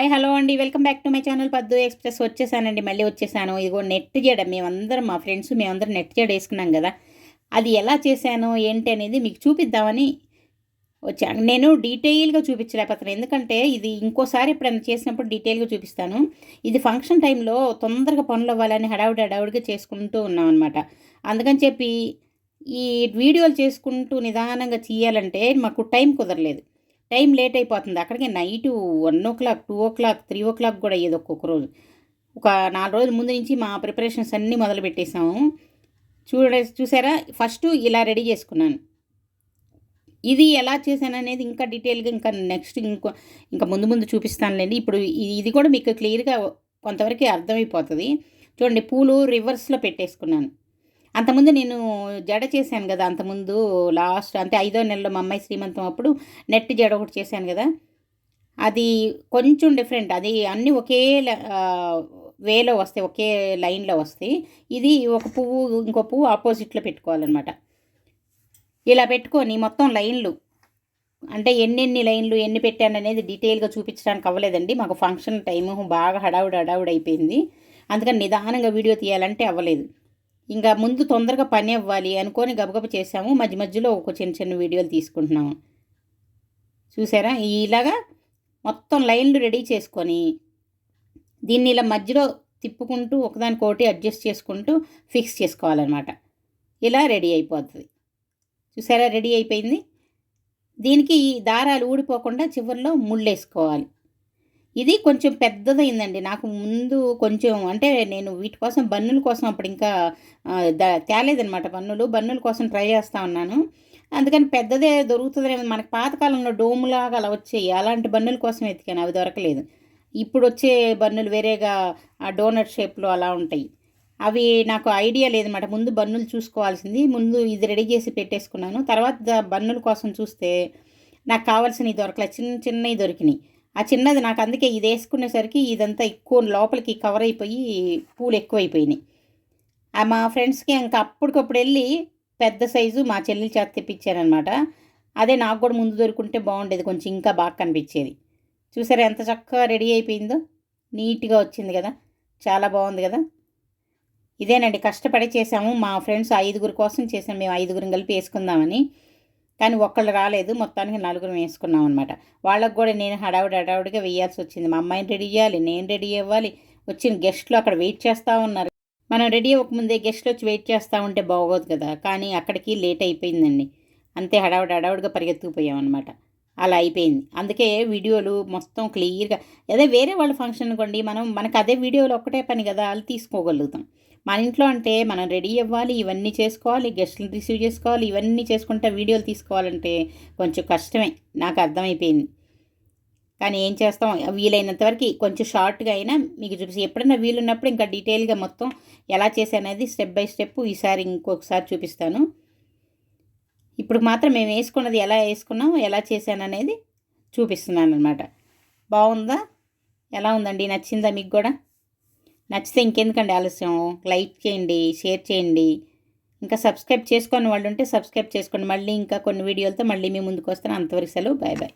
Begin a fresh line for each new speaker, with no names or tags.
Hi hello అండి. Welcome back to my channel Paddu express. వచ్చేసానండి మళ్ళీ వచ్చేసాను. ఇదిగో నెట్ చేయడం మేమందరం మా ఫ్రెండ్స్ మేమందరం నెట్ చేయడం వేసుకున్నాం కదా. అది ఎలా చేశాను ఏంటి అనేది మీకు చూపిద్దామని వచ్చాను నేను డీటెయిల్గా చూపించలేకపోతున్నాను. ఎందుకంటే ఇది ఇంకోసారి ఎప్పుడైనా చేసినప్పుడు డీటెయిల్గా చూపిస్తాను. ఇది ఫంక్షన్ టైంలో తొందరగా పనులు అవ్వాలని హడావుడి హడావుడిగా చేసుకుంటూ ఉన్నాం అనమాట అందుకని చెప్పి ఈ వీడియోలు చేసుకుంటూ నిదానంగా చేయాలంటే మాకు టైం కుదరలేదు. టైం లేట్ అయిపోతుంది. అక్కడికి night one o'clock two o'clock three o'clock కూడా అయ్యేది ఒక్కొక్క రోజు. ఒక నాలుగు రోజుల ముందు నుంచి మా ప్రిపరేషన్స్ అన్నీ మొదలు పెట్టేసాము చూడ చూసారా? ఫస్ట్ ఇలా రెడీ చేసుకున్నాను. ఇది ఎలా చేశాను అనేది ఇంకా డీటెయిల్గా ఇంకా నెక్స్ట్ ఇంకో ఇంకా ముందు ముందు చూపిస్తానులేండి. ఇప్పుడు ఇది కూడా మీకు క్లియర్గా కొంతవరకు అర్థమైపోతుంది. చూడండి పూలు రివర్స్లో పెట్టేసుకున్నాను. అంతకుముందు నేను జడ చేశాను కదా అంతకుముందు లాస్ట్ అంటే ఐదో నెలలో మా అమ్మాయి శ్రీమంతం అప్పుడు నెట్ జడ ఒకటి చేశాను కదా. అది కొంచెం డిఫరెంట్ అది అన్నీ ఒకే వేలో వస్తాయి ఒకే లైన్లో వస్తాయి. ఇది ఒక పువ్వు ఇంకో పువ్వు ఆపోజిట్లో పెట్టుకోవాలన్నమాట. ఇలా పెట్టుకొని మొత్తం లైన్లు. అంటే ఎన్నెన్ని లైన్లు ఎన్ని పెట్టాను అనేది డీటెయిల్గా చూపించడానికి అవ్వలేదండి. మాకు ఫంక్షన్ టైము బాగా హడావుడి హడావుడి అయిపోయింది. అందుకని నిదానంగా వీడియో తీయాలంటే అవ్వలేదు. ఇంకా ముందు తొందరగా పని అవ్వాలి అనుకొని గబగబ చేసాము మధ్య మధ్యలో ఒక చిన్న చిన్న వీడియోలు తీసుకుంటున్నాము. చూసారా? ఇలాగా మొత్తం లైన్లు రెడీ చేసుకొని దీన్ని ఇలా మధ్యలో తిప్పుకుంటూ ఒకదానికొకటి అడ్జస్ట్ చేసుకుంటూ ఫిక్స్ చేసుకోవాలన్నమాట. ఇలా రెడీ అయిపోతుంది. చూసారా? రెడీ అయిపోయింది. దీనికి ఈ దారాలు ఊడిపోకుండా చివరిలో ముళ్ళేసుకోవాలి. ఇది కొంచెం పెద్దదైందండి. నాకు ముందు కొంచెం అంటే నేను వీటి కోసం బన్నుల కోసం అప్పుడు ఇంకా తేలేదనమాట బన్నులు. బన్నుల కోసం ట్రై చేస్తూ ఉన్నాను. అందుకని పెద్దదే దొరుకుతుందనేది మనకి పాతకాలంలో డోములాగా అలా వచ్చాయి. అలాంటి బన్నుల కోసం ఎతికాను అవి దొరకలేదు. ఇప్పుడు వచ్చే బన్నులు వేరేగా ఆ డోనట్ షేప్లో అలా ఉంటాయి. అవి నాకు ఐడియా లేదన్నమాట. ముందు బన్నులు చూసుకోవాల్సింది. ముందు ఇది రెడీ చేసి పెట్టేసుకున్నాను. తర్వాత బన్నుల కోసం చూస్తే నాకు కావాల్సినవి దొరకలే. చిన్న చిన్నవి దొరికినాయి. ఆ చిన్నది నాకు అందుకే ఇది వేసుకునేసరికి ఇదంతా ఎక్కువ లోపలికి కవర్ అయిపోయి పూలు ఎక్కువైపోయినాయి. మా ఫ్రెండ్స్కి ఇంకా అప్పటికప్పుడు వెళ్ళి పెద్ద సైజు మా చెల్లెలు చేత తెప్పించారనమాట అదే నాకు కూడా ముందు దొరుకుంటే బాగుండేది కొంచెం ఇంకా బాగా కనిపించేది. చూసారా ఎంత చక్కగా రెడీ అయిపోయిందో? నీట్గా వచ్చింది కదా? చాలా బాగుంది కదా? ఇదేనండి కష్టపడి చేసాము. మా ఫ్రెండ్స్ ఐదుగురు కోసం చేసాము మేము ఐదుగురం కలిపి వేసుకుందామని. కానీ ఒక్కళ్ళు రాలేదు. మొత్తానికి నలుగురు వేసుకున్నాం అనమాట వాళ్ళకు కూడా నేను హడావుడి హడావుడిగా వేయాల్సి వచ్చింది. మా అమ్మాయిని రెడీ చేయాలి నేను రెడీ అవ్వాలి. వచ్చిన గెస్ట్లు అక్కడ వెయిట్ చేస్తూ ఉన్నారు. మనం రెడీ అవ్వకముందే గెస్ట్లు వచ్చి వెయిట్ చేస్తూ ఉంటే బాగోదు కదా. కానీ అక్కడికి లేట్ అయిపోయిందండి. అంతే హడావుడి హడావుడిగా పరిగెత్తుకుపోయామన్నమాట అలా అయిపోయింది. అందుకే వీడియోలు మొత్తం క్లియర్గా అదే వేరే వాళ్ళ ఫంక్షన్ అనుకోండి మనం మనకు అదే వీడియోలు ఒక్కటే పని కదా వాళ్ళు తీసుకోగలుగుతాం. మన ఇంట్లో అంటే మనం రెడీ అవ్వాలి ఇవన్నీ చేసుకోవాలి గెస్ట్లను రిసీవ్ చేసుకోవాలి ఇవన్నీ చేసుకుంటే వీడియోలు తీసుకోవాలంటే కొంచెం కష్టమే నాకు అర్థమైపోయింది. కానీ ఏం చేస్తాం? వీలైనంత వరకు కొంచెం షార్ట్గా అయినా మీకు చూపిస్తే. ఎప్పుడైనా వీలున్నప్పుడు ఇంకా డీటెయిల్గా మొత్తం ఎలా చేశానది స్టెప్ బై స్టెప్ ఈసారి ఇంకొకసారి చూపిస్తాను. ఇప్పుడు మాత్రం మేము వేసుకున్నది ఎలా వేసుకున్నాం ఎలా చేశాననేది చూపిస్తున్నాను అనమాట బాగుందా? ఎలా ఉందండి? నచ్చిందా మీకు కూడా? నచ్చితే ఇంకెందుకండి ఆలస్యం? లైక్ చేయండి షేర్ చేయండి. ఇంకా సబ్స్క్రైబ్ చేసుకొని వాళ్ళు ఉంటే సబ్స్క్రైబ్ చేసుకోండి. మళ్ళీ ఇంకా కొన్ని వీడియోలతో మళ్ళీ మీ ముందుకు వస్తాను. అంతవరకు సెలవు. Bye bye.